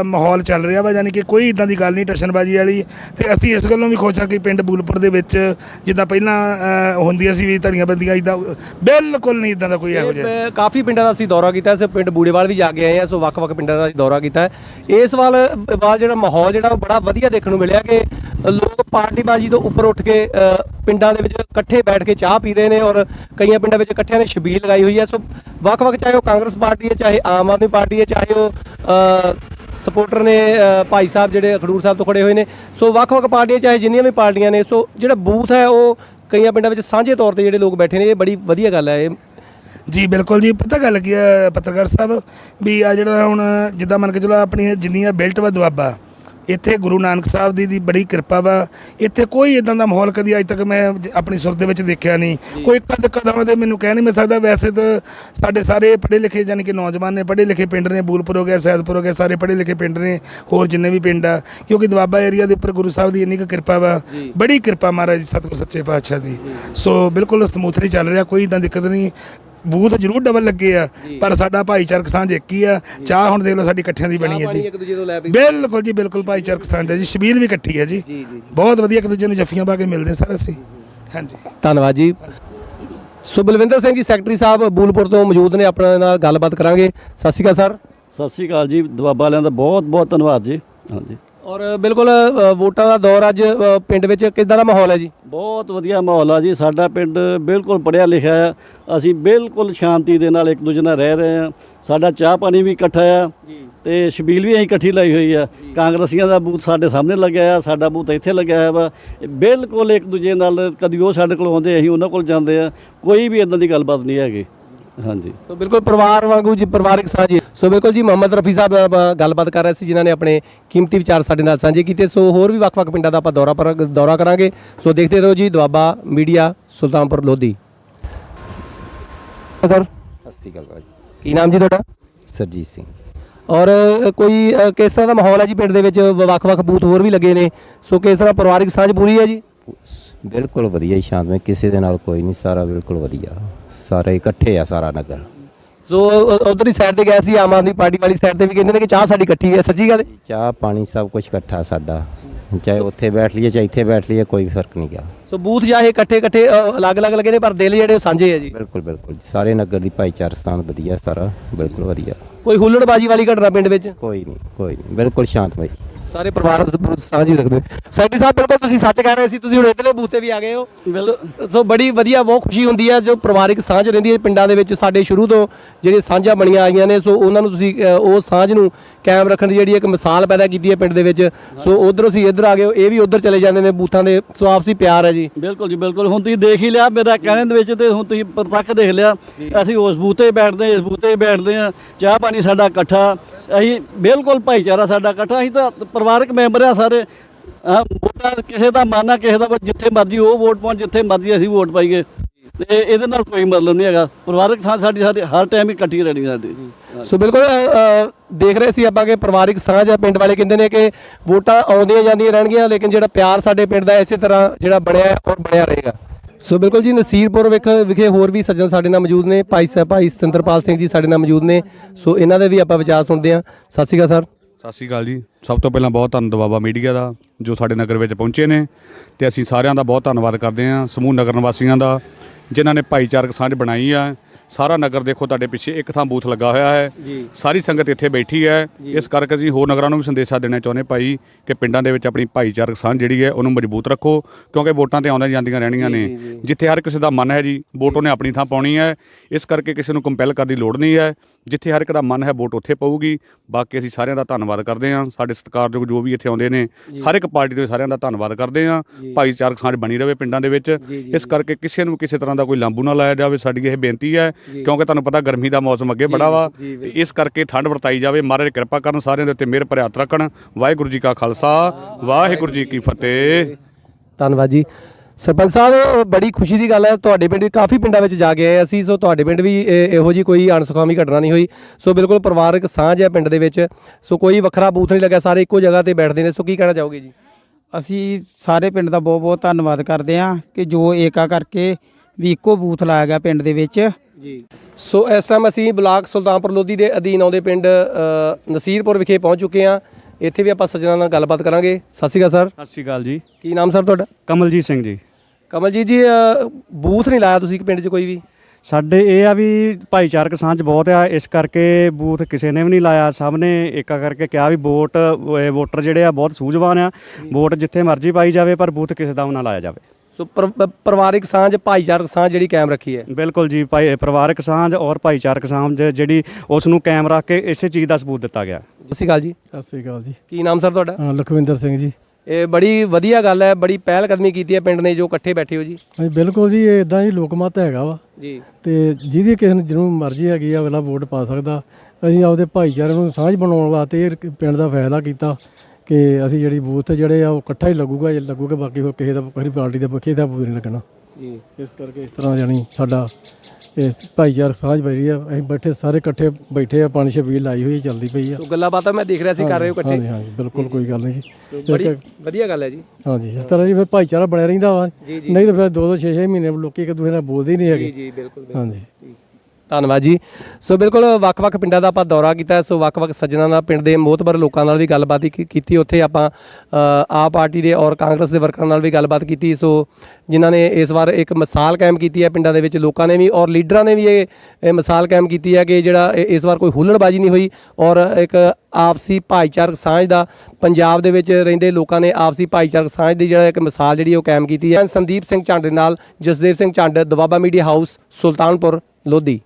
ਅ, ਮਾਹੌਲ ਚੱਲ ਰਿਹਾ ਵਾ ਯਾਨੀ ਕਿ ਕੋਈ ਇਦਾਂ ਦੀ ਗੱਲ ਨਹੀਂ ਟਸ਼ਨਬਾਜੀ ਵਾਲੀ। ਤੇ ਅਸੀਂ ਇਸ ਗੱਲੋਂ ਵੀ ਖੁਸ਼ ਹਾਂ ਕਿ ਪਿੰਡ ਬੂਲਪੁਰ ਦੇ ਵਿੱਚ ਜਿੱਦਾਂ ਪਹਿਲਾਂ ਅ, ਹੁੰਦੀਆਂ ਸੀ ਵੀ ਧੜੀਆਂ ਬੰਦੀਆਂ ਇਦਾਂ ਬਿਲਕੁਲ ਨਹੀਂ ਇਦਾਂ ਦਾ ਕੋਈ ਇਹੋ ਜਿਹਾ। ਇਹ, ਕਾਫੀ ਪਿੰਡਾਂ ਦਾ ਅਸੀਂ ਦੌਰਾ ਕੀਤਾ ਇਸ ਪਿੰਡ ਬੂੜੇਵਾਲ ਵੀ ਜਾ ਕੇ ਆਏ ਆ ਸੋ ਵੱਖ-ਵੱਖ ਪਿੰਡਾਂ ਦਾ ਅਸੀਂ ਦੌਰਾ ਕੀਤਾ। ਹੈ। ਇਸ ਵਾਲ ਵਾਲ ਜਿਹੜਾ ਮਾਹੌਲ ਜਿਹੜਾ ਉਹ ਬੜਾ ਵਧੀਆ ਦੇਖਣ ਨੂੰ ਮਿਲਿਆ ਕਿ ਲੋਕ ਪਾਰਟੀਬਾਜ਼ੀ ਤੋਂ ਉੱਪਰ ਉੱਠ ਕੇ ਅ, ਪਿੰਡਾਂ ਦੇ ਵਿੱਚ ਇਕੱਠੇ ਬੈਠ ਕੇ ਚਾਹ ਪੀ ਰਹੇ ਨੇ ਔਰ ਕਈਆਂ ਪਿੰਡਾਂ ਵਿੱਚ ਇਕੱਠਿਆਂ ਨੇ ਛਬੀਲ ਲਗਾਈ ਹੋਈ ਹੈ। ਸੋ ਵੱਖ-ਵੱਖ ਚਾਹੇ ਉਹ ਕਾਂਗਰਸ ਪਾਰਟੀ ਹੈ ਚਾਹੇ ਆਮ ਆਦਮੀ ਪਾਰਟੀ ਹੈ ਚਾਹੇ ਉਹ ਅ, ਸਪੋਰਟਰ ਨੇ ਭਾਈ ਸਾਹਿਬ ਜਿਹੜੇ ਖਡੂਰ ਸਾਹਿਬ ਤੋਂ ਖੜੇ ਹੋਏ ਨੇ। ਸੋ ਵੱਖ-ਵੱਖ ਪਾਰਟੀਆਂ ਚਾਹੇ ਜਿੰਨੀਆਂ ਵੀ ਪਾਰਟੀਆਂ ਨੇ ਸੋ ਜਿਹੜਾ ਬੂਥ ਹੈ ਉਹ ਕਈਆਂ ਪਿੰਡਾਂ ਵਿੱਚ ਸਾਂਝੇ ਤੌਰ ਤੇ ਜਿਹੜੇ ਲੋਕ ਬੈਠੇ ਨੇ ਇਹ ਬੜੀ ਵਧੀਆ ਗੱਲ ਹੈ। ਇਹ ਜੀ ਬਿਲਕੁਲ ਜੀ। ਪਤਾ ਗੱਲ ਕੀ ਹੈ ਪੱਤਰਕਾਰ ਸਾਹਿਬ ਵੀ ਆ ਜਿਹੜਾ ਹੁਣ ਜਿੱਦਾਂ ਮੰਨ ਕੇ ਚਲੋ ਆਪਣੀ ਜਿੰਨੀਆਂ ਬਿਲਟ ਵਾ ਦੁਆਬਾ ਇੱਥੇ ਗੁਰੂ ਨਾਨਕ ਸਾਹਿਬ ਦੀ ਦੀ ਬੜੀ ਕਿਰਪਾ ਵਾ। ਇੱਥੇ ਕੋਈ ਇਦਾਂ ਦਾ ਮਾਹੌਲ ਕਦੀ ਅੱਜ ਤੱਕ ਮੈਂ ਜ- ਆਪਣੀ ਸੁਰਤ ਦੇ ਵਿੱਚ ਦੇਖਿਆ ਨਹੀਂ। ਕੋਈ ਕਦ ਕਦਮ ਤੇ ਮੈਨੂੰ ਕਹਿ ਨਹੀਂ ਮੈਂ ਸਕਦਾ। ਵੈਸੇ ਤਾਂ ਸਾਡੇ ਸਾਰੇ ਪੜ੍ਹੇ ਲਿਖੇ ਯਾਨੀ ਕਿ ਨੌਜਵਾਨ ਨੇ ਪੜ੍ਹੇ ਲਿਖੇ ਪਿੰਡ ਨੇ ਬੂਲਪੁਰ ਹੋ ਗਿਆ ਸੈਦਪੁਰ ਹੋ ਗਿਆ ਸਾਰੇ ਪੜ੍ਹੇ ਲਿਖੇ ਪਿੰਡ ਨੇ ਹੋਰ ਜਿੰਨੇ ਵੀ ਪਿੰਡ ਆ। ਕਿਉਂਕਿ ਦੁਆਬਾ ਏਰੀਆ ਦੇ ਉੱਪਰ ਗੁਰੂ ਸਾਹਿਬ ਦੀ ਇੰਨੀ ਕੁ ਕਿਰਪਾ ਵਾ। ਬੜੀ ਕਿਰਪਾ ਮਹਾਰਾਜ ਸਤਿਗੁਰ ਸੱਚੇ ਪਾਤਸ਼ਾਹ ਦੀ। ਸੋ ਬਿਲਕੁਲ ਸਮੂਥਲੀ ਚੱਲ ਰਿਹਾ ਕੋਈ ਇਦਾਂ ਦਿੱਕਤ ਨਹੀਂ। ਬੂਥ ਜ਼ਰੂਰ ਡਬਲ ਲੱਗੇ ਆ ਪਰ ਸਾਡਾ ਭਾਈਚਾਰਕ ਸਾਂਝ ਇੱਕ ਹੀ ਆ। ਚਾਹ ਹੁਣ ਦੇਖ ਲਓ ਸਾਡੀ ਇਕੱਠਿਆਂ ਦੀ ਬਣੀ ਹੈ ਜੀ। ਇੱਕ ਦੂਜੇ ਤੋਂ ਲੈ ਬਿਲਕੁਲ ਜੀ ਬਿਲਕੁਲ ਭਾਈਚਾਰਕ ਸਾਂਝ ਹੈ ਜੀ ਸ਼ਬੀਲ ਵੀ ਇਕੱਠੀ ਹੈ ਜੀ। ਬਹੁਤ ਵਧੀਆ ਇੱਕ ਦੂਜੇ ਨੂੰ ਜੱਫੀਆਂ ਪਾ ਕੇ ਮਿਲਦੇ ਸਰ ਅਸੀਂ। ਹਾਂਜੀ। ਧੰਨਵਾਦ ਜੀ। ਸੋ ਬਲਵਿੰਦਰ ਸਿੰਘ ਜੀ ਸੈਕਟਰੀ ਸਾਹਿਬ ਬੂਲਪੁਰ ਤੋਂ ਮੌਜੂਦ ਨੇ ਆਪਣੇ ਨਾਲ ਗੱਲਬਾਤ ਕਰਾਂਗੇ। ਸਤਿ ਸ਼੍ਰੀ ਅਕਾਲ ਸਰ। ਸਤਿ ਸ੍ਰੀ ਅਕਾਲ ਜੀ ਦੁਆਬਾ ਵਾਲਿਆਂ ਦਾ ਬਹੁਤ ਬਹੁਤ ਧੰਨਵਾਦ ਜੀ। ਹਾਂਜੀ। ਔਰ ਬਿਲਕੁਲ ਅ, ਵੋਟਾਂ ਦਾ ਦੌਰ ਅੱਜ ਅ, ਪਿੰਡ ਵਿੱਚ ਕਿੱਦਾਂ ਦਾ ਮਾਹੌਲ ਹੈ ਜੀ? ਬਹੁਤ ਵਧੀਆ ਮਾਹੌਲ ਆ ਜੀ। ਸਾਡਾ ਪਿੰਡ ਬਿਲਕੁਲ ਪੜਿਆ ਲਿਖਿਆ ਆ। ਅਸੀਂ ਬਿਲਕੁਲ ਸ਼ਾਂਤੀ ਦੇ ਨਾਲ ਇੱਕ ਦੂਜੇ ਨਾਲ ਰਹਿ ਰਹੇ ਆ। ਸਾਡਾ ਚਾਹ ਪਾਣੀ ਵੀ ਇਕੱਠਾ ਆ ਤੇ ਛਬੀਲ ਵੀ ਅਸੀਂ ਇਕੱਠੀ ਲਾਈ ਹੋਈ ਆ। ਕਾਂਗਰਸੀਆਂ ਦਾ ਬੂਥ ਸਾਡੇ ਸਾਹਮਣੇ ਲੱਗਿਆ ਆ। ਸਾਡਾ ਬੂਥ ਇੱਥੇ ਲੱਗਿਆ ਹੋਇਆ ਵਾ। ਇਹ ਬਿਲਕੁਲ ਇੱਕ ਦੂਜੇ ਨਾਲ ਕਦੀ ਉਹ ਸਾਡੇ ਕੋਲ ਆਉਂਦੇ ਅਸੀਂ ਉਹਨਾਂ ਕੋਲ ਜਾਂਦੇ ਆ। ਕੋਈ ਵੀ ਇਦਾਂ ਦੀ ਗੱਲਬਾਤ ਨਹੀਂ ਹੈਗੀ। ਹਾਂਜੀ। ਸੋ ਬਿਲਕੁਲ ਪਰਿਵਾਰ ਵਾਂਗੂ ਜੀ ਪਰਿਵਾਰਕ ਸਾਂਝ। ਸੋ ਬਿਲਕੁਲ ਜੀ ਮੁਹੰਮਦ ਰਫੀ ਸਾਹਿਬ ਨਾਲ ਆਪਾਂ ਗੱਲਬਾਤ ਕਰ ਰਹੇ ਸੀ ਜਿਨ੍ਹਾਂ ਨੇ ਆਪਣੇ ਕੀਮਤੀ ਵਿਚਾਰ ਸਾਡੇ ਨਾਲ ਸਾਂਝੇ ਕੀਤੇ। ਸੋ ਹੋਰ ਵੀ ਵੱਖ-ਵੱਖ ਪਿੰਡਾਂ ਦਾ ਆਪਾਂ ਦੌਰਾ ਪਰ ਦੌਰਾ ਕਰਾਂਗੇ। ਸੋ ਦੇਖਦੇ ਰਹੋ ਜੀ ਦੁਆਬਾ ਮੀਡੀਆ ਸੁਲਤਾਨਪੁਰ ਲੋਧੀ। ਸਰ ਸਤਿ ਸ਼੍ਰੀ ਅਕਾਲ ਕੀ ਨਾਮ ਜੀ ਤੁਹਾਡਾ? ਸਰਜੀਤ ਸਿੰਘ। ਔਰ ਕੋਈ ਕਿਸ ਤਰ੍ਹਾਂ ਦਾ ਮਾਹੌਲ ਹੈ ਜੀ ਪਿੰਡ ਦੇ ਵਿੱਚ? ਵੱਖ-ਵੱਖ ਬੂਥ ਹੋਰ ਵੀ ਲੱਗੇ ਨੇ। ਸੋ ਕਿਸ ਤਰ੍ਹਾਂ ਪਰਿਵਾਰਕ ਸਾਂਝ ਪੂਰੀ ਹੈ ਜੀ? ਬਿਲਕੁਲ ਵਧੀਆ ਹੀ ਸ਼ਾਂਤਮਈ ਕਿਸੇ ਦੇ ਨਾਲ ਕੋਈ ਨਹੀਂ ਸਾਰਾ ਬਿਲਕੁਲ ਵਧੀਆ। ਸਾਰੇ ਇਕੱਠੇ ਆ ਸਾਰਾ ਨਗਰ। ਸੋ ਉਧਰ ਹੀ ਸਾਈਡ ਤੇ ਗਿਆ ਸੀ ਆਮ ਆਦਮੀ ਪਾਰਟੀ ਵਾਲੀ ਸਾਈਡ ਤੇ ਵੀ ਕਹਿੰਦੇ ਨੇ ਕਿ ਚਾਹ ਸਾਡੀ ਇਕੱਠੀ ਹੈ ਸੱਚੀ ਗੱਲ ਹੈ? ਚਾਹ ਪਾਣੀ ਸਭ ਕੁਝ ਇਕੱਠਾ ਸਾਡਾ। ਚਾਹੇ ਉੱਥੇ ਬੈਠ ਲਈਏ ਚਾਹੇ ਇੱਥੇ ਬੈਠ ਲਈਏ ਕੋਈ ਫ਼ਰਕ ਨਹੀਂ ਗਾ। ਸੋ ਬੂਥ ਚਾਹੇ ਇਕੱਠੇ ਇਕੱਠੇ ਅ, ਅਲੱਗ-ਅਲੱਗ ਲੱਗੇ ਨੇ ਪਰ ਦਿਲ ਜਿਹੜੇ ਉਹ ਸਾਂਝੇ ਹੈ ਜੀ? ਬਿਲਕੁਲ ਬਿਲਕੁਲ ਸਾਰੇ ਨਗਰ ਦੀ ਭਾਈਚਾਰਕ ਸਥਾਨ ਵਧੀਆ ਸਾਰਾ ਬਿਲਕੁਲ ਵਧੀਆ। ਕੋਈ ਹੁੱਲੜਬਾਜੀ ਵਾਲੀ ਘਟਨਾ ਪਿੰਡ ਵਿੱਚ? ਕੋਈ ਨਹੀਂ ਕੋਈ ਨਹੀਂ। ਬਿਲਕੁਲ ਸ਼ਾਂਤਮਈ ਸਾਰੇ ਪਰਿਵਾਰ ਸਾਂਝ ਰੱਖਦੇ। ਸੈਕਟਰੀ ਸਾਹਿਬ ਬਿਲਕੁਲ ਤੁਸੀਂ ਸੱਚ ਕਹਿ ਰਹੇ ਸੀ ਤੁਸੀਂ ਹੁਣ ਇਧਰਲੇ ਬੂਥੇ ਵੀ ਆ ਗਏ ਹੋ। ਸੋ- ਸੋ ਬੜੀ ਵਧੀਆ ਬਹੁਤ ਖੁਸ਼ੀ ਹੁੰਦੀ ਹੈ ਜੋ ਪਰਿਵਾਰਿਕ ਸਾਂਝ ਰਹਿੰਦੀ ਹੈ ਪਿੰਡਾਂ ਦੇ ਵਿੱਚ ਸਾਡੇ ਸ਼ੁਰੂ ਤੋਂ ਜਿਹੜੀਆਂ ਸਾਂਝਾਂ ਬਣੀਆਂ ਆਈਆਂ ਨੇ ਸੋ ਉਹਨਾਂ ਨੂੰ ਤੁਸੀਂ ਅ, ਉਹ ਸਾਂਝ ਨੂੰ ਕਾਇਮ ਰੱਖਣ ਦੀ ਜਿਹੜੀ ਇੱਕ ਮਿਸਾਲ ਪੈਦਾ ਕੀਤੀ ਹੈ ਪਿੰਡ ਦੇ ਵਿੱਚ। ਸੋ ਉਧਰੋਂ ਅਸੀਂ ਇੱਧਰ ਆ ਗਏ ਹੋ, ਇਹ ਵੀ ਉਧਰ ਚਲੇ ਜਾਂਦੇ ਨੇ ਬੂਥਾਂ ਦੇ ਸੋ ਆਪਸੀ ਪਿਆਰ ਹੈ ਜੀ। ਬਿਲਕੁਲ ਜੀ ਬਿਲਕੁਲ। ਹੁਣ ਤੁਸੀਂ ਦੇਖ ਹੀ ਲਿਆ ਮੇਰਾ ਕਹਿਣੇ ਦੇ ਵਿੱਚ ਤੇ ਹੁਣ ਤੁਸੀਂ ਪ੍ਰਤੱਖ ਦੇਖ ਲਿਆ। ਅਸੀਂ ਉਸ ਬੂਤੇ ਬੈਠਦੇ ਇਸ ਬੂਤੇ ਬੈਠਦੇ ਆ ਚਾਹ ਪਾਣੀ ਸਾਡਾ ਇਕੱਠਾ। ਅਸੀਂ ਬਿਲਕੁਲ ਭਾਈਚਾਰਾ ਸਾਡਾ ਇਕੱਠਾ, ਅਸੀਂ ਤਾਂ ਪਰਿਵਾਰਕ ਮੈਂਬਰ ਆ ਸਾਰੇ। ਵੋਟਾਂ ਕਿਸੇ ਦਾ ਮਾਨਾ, ਕਿਸੇ ਦਾ ਜਿੱਥੇ ਮਰਜ਼ੀ ਉਹ ਵੋਟ ਪਾਉਣ, ਜਿੱਥੇ ਮਰਜ਼ੀ ਅਸੀਂ ਵੋਟ ਪਾਈਏ। ਤੇ ਇਹਦੇ ਨਾਲ ਕੋਈ ਮਤਲਬ ਨਹੀਂ ਹੈਗਾ। ਪਰਿਵਾਰਕ ਸਾਂਝ ਸਾਡੀ ਸਾਡੀ ਹਰ ਟਾਈਮ ਇਕੱਠੀ ਰਹਿਣੀ ਸਾਡੀ। ਸੋ ਬਿਲਕੁਲ ਦੇਖ ਰਹੇ ਸੀ ਆਪਾਂ ਕਿ ਪਰਿਵਾਰਿਕ ਸਾਂਝ ਆ, ਪਿੰਡ ਵਾਲੇ ਕਹਿੰਦੇ ਨੇ ਕਿ ਵੋਟਾਂ ਆਉਂਦੀਆਂ ਜਾਂਦੀਆਂ ਰਹਿਣਗੀਆਂ, ਲੇਕਿਨ ਜਿਹੜਾ ਪਿਆਰ ਸਾਡੇ ਪਿੰਡ ਦਾ ਇਸੇ ਤਰ੍ਹਾਂ ਜਿਹੜਾ ਬਣਿਆ ਔਰ ਬਣਿਆ ਰਹੇਗਾ। ਸੋ ਬਿਲਕੁਲ ਜੀ, ਨਸੀਰਪੁਰ ਵਿਖ, ਵਿਖੇ ਹੋਰ ਵੀ ਸੱਜਣ ਸਾਡੇ ਨਾਲ ਮੌਜੂਦ ਨੇ। ਭਾਈ ਸਾਹਿਬ, ਭਾਈ ਸਤਿੰਦਰਪਾਲ ਸਿੰਘ ਜੀ ਸਾਡੇ ਨਾਲ ਮੌਜੂਦ ਨੇ। ਸੋ ਇਹਨਾਂ ਦੇ ਵੀ ਆਪਾਂ ਵਿਚਾਰ ਸੁਣਦੇ ਹਾਂ। ਸਤਿ ਸ਼੍ਰੀ ਅਕਾਲ ਸਰ। ਸਤਿ ਸ਼੍ਰੀ ਅਕਾਲ ਜੀ। ਸਭ ਤੋਂ ਪਹਿਲਾਂ ਬਹੁਤ ਧੰਨਵਾਦ ਬਾਬਾ ਮੀਡੀਆ ਦਾ, ਜੋ ਸਾਡੇ ਨਗਰ ਵਿੱਚ ਪਹੁੰਚੇ ਨੇ। ਤੇ ਅਸੀਂ ਸਾਰਿਆਂ ਦਾ ਬਹੁਤ ਧੰਨਵਾਦ ਕਰਦੇ ਹਾਂ ਸਮੂਹ ਨਗਰ ਨਿਵਾਸੀਆਂ ਦਾ, ਜਿਨ੍ਹਾਂ ਨੇ ਭਾਈਚਾਰਕ ਸਾਂਝ ਬਣਾਈ ਆ। ਸਾਰਾ ਨਗਰ ਦੇਖੋ ਤੁਹਾਡੇ ਪਿੱਛੇ ਇੱਕ ਥਾਂ ਬੂਥ ਲੱਗਾ ਹੋਇਆ ਹੈ। ਸਾਰੀ ਸੰਗਤ ਇੱਥੇ ਬੈਠੀ ਹੈ। ਇਸ ਕਰਕੇ ਅਸੀਂ ਹੋਰ ਨਗਰਾਂ ਨੂੰ ਵੀ ਸੰਦੇਸ਼ਾ ਦੇਣਾ ਚਾਹੁੰਦੇ ਭਾਈ ਕਿ ਪਿੰਡਾਂ ਦੇ ਵਿੱਚ ਆਪਣੀ ਭਾਈਚਾਰਕ ਸਾਂਝ ਜਿਹੜੀ ਹੈ ਉਹਨੂੰ ਮਜ਼ਬੂਤ ਰੱਖੋ ਕਿਉਂਕਿ ਵੋਟਾਂ ਤੇ ਆਉਂਦੀਆਂ ਜਾਂਦੀਆਂ ਰਹਿਣੀਆਂ ਨੇ। ਜਿੱਥੇ ਹਰ ਕਿਸੇ ਦਾ ਮਨ ਹੈ ਜੀ ਵੋਟ ਉਹਨੇ ਆਪਣੀ ਥਾਂ ਪਾਉਣੀ ਹੈ। ਇਸ ਕਰਕੇ ਕਿਸੇ ਨੂੰ ਕੰਪੈਲ ਕਰਨ ਦੀ ਲੋੜ ਨਹੀਂ ਹੈ। ਜਿੱਥੇ ਹਰ ਇੱਕ ਦਾ ਮਨ ਹੈ ਵੋਟ ਉੱਥੇ ਪਊਗੀ। ਬਾਕੀ ਅਸੀਂ ਸਾਰਿਆਂ ਦਾ ਧੰਨਵਾਦ ਕਰਦੇ ਹਾਂ। ਸਾਡੇ ਸਤਿਕਾਰਯੋਗ ਜੋ ਵੀ ਇੱਥੇ ਆਉਂਦੇ ਨੇ ਹਰ ਇੱਕ ਪਾਰਟੀ ਦੇ ਸਾਰਿਆਂ ਦਾ ਧੰਨਵਾਦ ਕਰਦੇ ਹਾਂ। ਭਾਈਚਾਰਕ ਸਾਂਝ ਬਣੀ ਰਵੇ ਪਿੰਡਾਂ ਦੇ ਵਿੱਚ। ਇਸ ਕਰਕੇ ਕਿਸੇ ਨੂੰ ਕਿਸੇ ਤਰ੍ਹਾਂ ਦਾ ਕੋਈ ਲਾਂਬੂ ਨਾ ਲਾਇਆ ਜਾਵੇ ਸਾਡੀ ਇਹ ਬੇਨਤੀ ਹੈ ਕਿਉਂਕਿ ਤੁਹਾਨੂੰ ਪਤਾ ਗਰਮੀ ਦਾ ਮੌਸਮ ਅੱਗੇ ਬੜਾ ਵਾ ਤੇ ਇਸ ਕਰਕੇ ਠੰਡ ਵਰਤਾਈ ਜਾਵੇ। ਮਹਾਰਾਜ ਕਿਰਪਾ ਕਰਨ ਸਾਰਿਆਂ ਦੇ ਉੱਤੇ ਮਿਹਰ ਭਰਿਆ ਰੱਖਣ। ਵਾਹਿਗੁਰੂ ਜੀ ਕਾ ਖਾਲਸਾ ਵਾਹਿਗੁਰੂ ਜੀ ਕੀ ਫਤਿਹ। ਧੰਨਵਾਦ ਜੀ। ਸਰਪੰਚ ਸਾਹਿਬ ਬੜੀ ਖੁਸ਼ੀ ਦੀ ਗੱਲ ਹੈ ਤੁਹਾਡੇ ਪਿੰਡ ਵੀ ਕਾਫੀ ਪਿੰਡਾਂ ਵਿੱਚ ਜਾ ਕੇ ਆਏ ਅਸੀਂ ਸੋ ਤੁਹਾਡੇ ਪਿੰਡ ਵੀ ਇਹ- ਇਹੋ ਜੀ ਕੋਈ ਅਣਸੁਖਾਵੀ ਘਟਨਾ ਨਹੀਂ ਹੋਈ। ਸੋ ਬਿਲਕੁਲ ਪਰਿਵਾਰਕ ਸਾਂਝ ਹੈ ਪਿੰਡ ਦੇ ਵਿੱਚ। ਸੋ ਕੋਈ ਵੱਖਰਾ ਬੂਥ ਨਹੀਂ ਲੱਗਾ ਸਾਰੇ ਇੱਕੋ ਜਗ੍ਹਾ ਤੇ ਬੈਠਦੇ ਨੇ। ਸੋ ਕੀ ਕਹਿਣਾ ਚਾਹੋਗੇ ਜੀ? ਅਸੀਂ ਸਾਰੇ ਪਿੰਡ ਦਾ ਬਹੁਤ ਬਹੁਤ ਧੰਨਵਾਦ ਕਰਦੇ ਹਾਂ ਕਿ ਜੋ ਏਕਾ ਕਰਕੇ ਵੀ ਇੱਕੋ ਬੂਥ ਲਾਇਆ ਗਿਆ ਪਿੰਡ ਦੇ ਵਿੱਚ। ਜੀ। ਸੋ ਇਸ ਟਾਈਮ ਅਸੀਂ ਬਲਾਕ ਸੁਲਤਾਨਪੁਰ ਲੋਧੀ ਦੇ ਅਧੀਨ ਆਉਂਦੇ ਪਿੰਡ ਨਸੀਰਪੁਰ ਵਿਖੇ ਪਹੁੰਚ ਚੁੱਕੇ ਹਾਂ। ਇੱਥੇ ਵੀ ਆਪਾਂ ਸੱਜਣਾ ਨਾਲ ਗੱਲਬਾਤ ਕਰਾਂਗੇ। ਸਤਿ ਸ਼੍ਰੀ ਅਕਾਲ ਸਰ। ਸਤਿ ਸ਼੍ਰੀ ਅਕਾਲ ਜੀ। ਕੀ ਨਾਮ ਸਰ ਤੁਹਾਡਾ? ਕਮਲਜੀਤ ਸਿੰਘ ਜੀ। ਕਮਲਜੀਤ ਜੀ ਅ, ਬੂਥ ਨਹੀਂ ਲਾਇਆ ਤੁਸੀਂ ਪਿੰਡ 'ਚ ਕੋਈ ਵੀ? ਸਾਡੇ ਇਹ ਆ ਵੀ ਭਾਈਚਾਰਕ ਸਾਂਝ ਬਹੁਤ ਆ। ਇਸ ਕਰਕੇ ਬੂਥ ਕਿਸੇ ਨੇ ਵੀ ਨਹੀਂ ਲਾਇਆ। ਸਭ ਨੇ ਏਕਾ ਕਰਕੇ ਕਿਹਾ ਵੀ ਵੋਟ ਇਹ ਵੋਟਰ ਜਿਹੜੇ ਆ ਬਹੁਤ ਸੂਝਵਾਨ ਆ। ਵੋਟ ਜਿੱਥੇ ਮਰਜ਼ੀ ਪਾਈ ਜਾਵੇ ਪਰ ਬੂਥ ਕਿਸੇ ਦਾ ਵੀ ਨਾ ਲਾਇਆ ਜਾਵੇ। ਸੋ ਪਰ- ਪਰਿਵਾਰਿਕ ਸਾਂਝ ਭਾਈਚਾਰਕ ਸਾਂਝ ਜਿਹੜੀ ਕਾਇਮ ਰੱਖੀ ਹੈ। ਬਿਲਕੁਲ ਜੀ ਭਾਈ ਪਰਿਵਾਰਕ ਸਾਂਝ ਔਰ ਭਾਈਚਾਰਕ ਸਾਂਝ ਜਿਹੜੀ ਉਸ ਨੂੰ ਕਾਇਮ ਰੱਖ ਕੇ ਇਸੇ ਚੀਜ਼ ਦਾ ਸਬੂਤ ਦਿੱਤਾ ਗਿਆ। ਸਤਿ ਸ਼੍ਰੀ ਅਕਾਲ ਜੀ। ਸਤਿ ਸ੍ਰੀ ਅਕਾਲ ਜੀ। ਕੀ ਨਾਮ ਸਰ ਤੁਹਾਡਾ? ਹਾਂ ਲਖਵਿੰਦਰ ਸਿੰਘ ਜੀ। ਇਹ ਬੜੀ ਵਧੀਆ ਗੱਲ ਹੈ ਬੜੀ ਪਹਿਲ ਕਦਮੀ ਕੀਤੀ ਹੈ ਪਿੰਡ ਨੇ ਜੋ ਇਕੱਠੇ ਬੈਠੇ ਹੋ ਜੀ। ਹਾਂਜੀ ਬਿਲਕੁਲ ਜੀ ਇਹ ਇਦਾਂ ਹੀ ਲੋਕਮਤ ਹੈਗਾ ਵਾ। ਜੀ। ਤੇ ਜਿਹਦੀ ਕਿਸੇ ਨੂੰ ਜਿਹਨੂੰ ਮਰਜ਼ੀ ਹੈਗੀ ਆ ਅਗਲਾ ਵੋਟ ਪਾ ਸਕਦਾ। ਅਸੀਂ ਆਪਦੇ ਭਾਈਚਾਰੇ ਨੂੰ ਸਾਂਝ ਬਣਾਉਣ ਵਾਸਤੇ ਇਹ ਪਿੰਡ ਦਾ ਫੈਸਲਾ ਕੀਤਾ। ਕਿ ਅਸੀਂ ਜਿਹੜੀ ਬੂਥ ਜਿਹੜੇ ਆ ਉਹ ਇਕੱਠਾ ਹੀ ਲੱਗੂਗਾ ਜੇ ਲੱਗੂਗਾ ਬਾਕੀ ਹੋਰ ਕਿਸੇ ਦਾ ਕਿਸੇ ਪਾਰਟੀ ਦੇ ਪੱਖੇ ਦਾ ਬੂਥ ਨਹੀਂ ਲੱਗਣਾ। ਜੀ। ਇਸ ਕਰਕੇ ਇਸ ਤਰ੍ਹਾਂ ਜਾਣੀ ਸਾਡਾ ਇਸ ਭਾਈਚਾਰਕ ਸਾਂਝ ਬਈ ਰਹੀ ਆ। ਅਸੀਂ ਬੈਠੇ ਸਾਰੇ ਇਕੱਠੇ ਬੈਠੇ ਆ ਪਾਣੀ ਛਬੀਲ ਲਾਈ ਹੋਈ ਚੱਲਦੀ ਪਈ ਆ। ਸੋ ਗੱਲਾਂ ਬਾਤਾਂ ਮੈਂ ਦੇਖ ਰਿਹਾ ਸੀ ਕਰ ਰਹੇ ਹੋ ਇਕੱਠੇ। ਹਾਂਜੀ ਹਾਂਜੀ ਬਿਲਕੁਲ ਕੋਈ ਗੱਲ ਨਹੀਂ ਜੀ। ਬੜੀ ਵਧੀਆ ਗੱਲ ਹੈ ਜੀ। ਹਾਂਜੀ ਇਸ ਤਰ੍ਹਾਂ ਜੀ ਫਿਰ ਭਾਈਚਾਰਾ ਬਣਿਆ ਰਹਿੰਦਾ ਵਾ। ਨਹੀਂ ਤਾਂ ਫਿਰ ਦੋ ਦੋ 6 6 ਮਹੀਨੇ ਲੋਕੀ ਇੱਕ ਦੂਜੇ ਨਾਲ ਬੋਲਦੇ ਹੀ ਨਹੀਂ ਹੈਗੇ। ਜੀ ਬਿਲਕੁਲ ਹਾਂਜੀ। ਧੰਨਵਾਦ ਜੀ। ਸੋ ਬਿਲਕੁਲ ਵੱਖ-ਵੱਖ ਪਿੰਡਾਂ ਦਾ ਆਪਾਂ ਦੌਰਾ ਕੀਤਾ ਸੋ ਵੱਖ-ਵੱਖ ਸੱਜਣਾ ਨਾਲ ਪਿੰਡ ਦੇ ਮੋਹਤਬਰ ਲੋਕਾਂ ਨਾਲ ਵੀ ਗੱਲਬਾਤ ਕੀਤੀ। ਉੱਥੇ ਆਪਾਂ ਅ, ਆਪ ਪਾਰਟੀ ਦੇ ਔਰ ਕਾਂਗਰਸ ਦੇ ਵਰਕਰਾਂ ਨਾਲ ਵੀ ਗੱਲਬਾਤ ਕੀਤੀ। ਸੋ ਜਿਨ੍ਹਾਂ ਨੇ ਇਸ ਵਾਰ ਇੱਕ ਮਿਸਾਲ ਕਾਇਮ ਕੀਤੀ ਹੈ ਪਿੰਡਾਂ ਦੇ ਵਿੱਚ। ਲੋਕਾਂ ਨੇ ਵੀ ਔਰ ਲੀਡਰਾਂ ਨੇ ਵੀ ਇਹ ਮਿਸਾਲ ਕਾਇਮ ਕੀਤੀ ਹੈ ਕਿ ਜਿਹੜਾ ਇਹ- ਇਸ ਵਾਰ ਕੋਈ ਹੁੱਲੜਬਾਜੀ ਨਹੀਂ ਹੋਈ ਔਰ ਇੱਕ ਆਪਸੀ ਭਾਈਚਾਰਕ ਸਾਂਝ ਦਾ ਪੰਜਾਬ ਦੇ ਵਿੱਚ ਰਹਿੰਦੇ ਲੋਕਾਂ ਨੇ ਆਪਸੀ ਭਾਈਚਾਰਕ ਸਾਂਝ ਦੀ ਜਿਹੜਾ ਇੱਕ ਮਿਸਾਲ ਜਿਹੜੀ ਉਹ ਕਾਇਮ ਕੀਤੀ ਹੈ। ਸੰਦੀਪ ਸਿੰਘ ਝੰਡ ਦੇ ਨਾਲ ਜਸਦੇਵ ਸਿੰਘ ਝੰਡ ਦਵਾਬਾ ਮੀਡੀਆ ਹਾਊਸ ਸੁਲਤਾਨਪੁਰ ਲੋਧੀ।